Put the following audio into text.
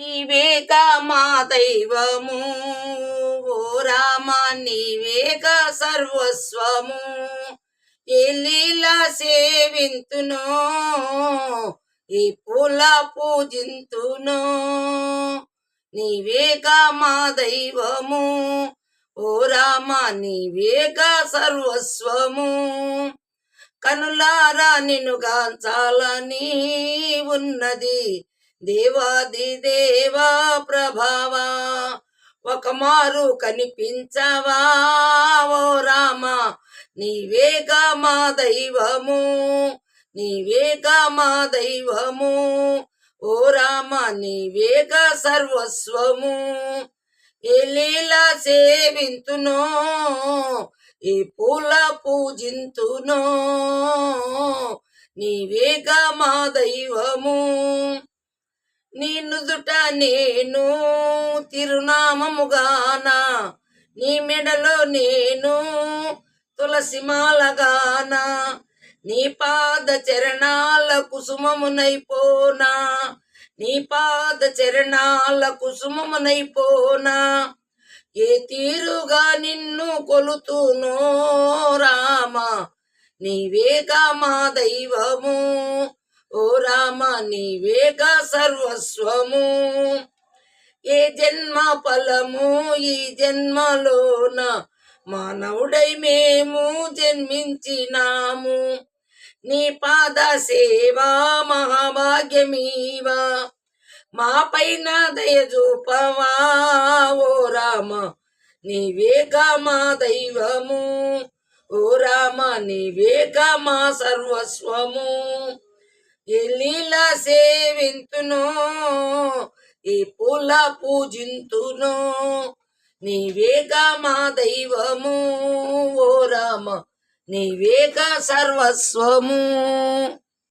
నీవేక మా దైవము? ఓ రామ నీవేక సర్వస్వము? ఎల్లీలా సేవింతును? ఈ పూల పూజింతును? నీవేక మా దైవము? ఓ రామ నీవేక సర్వస్వము? కనులారా నిన్ను గాంచాలని ఉన్నది. దేవాదిదేవా ప్రభావా ఒక మారు కనిపించవా? ఓ రామ నీవేగా మా దైవము నీవేగా మా దైవము. ఓ రామ నీవేగా సర్వస్వము. ఎలీలా సేవింతునో ఈ పూల పూజింతునో నీవేగా మా దైవము. నీ నుదుట నేను తిరునామముగాన నీ మెడలో నేను తులసిమాలగాన నీ పాద చరణాల కుసుమమునైపోనా నీ పాద చరణాల కుసుమమునైపోనా ఏ తీరుగా నిన్ను కొలుతునో రామ నీవేగా మా దైవము. నీవేగా సర్వస్వము. ఏ జన్మ ఫలము ఈ జన్మలోన మానవుడై మేము జన్మించినాము. నీ పాద సేవా మహాభాగ్యమీవా. మా పైన దయజూపవా ఓ రామ నీవేగా మా దైవము. ఓ రామ నీవేగా మా సర్వస్వము. ఎల్లీలా సేవింతును ఈ పూల పూజింతును. నీవేగా మా దైవము ఓ రామ నీవేగా సర్వస్వము.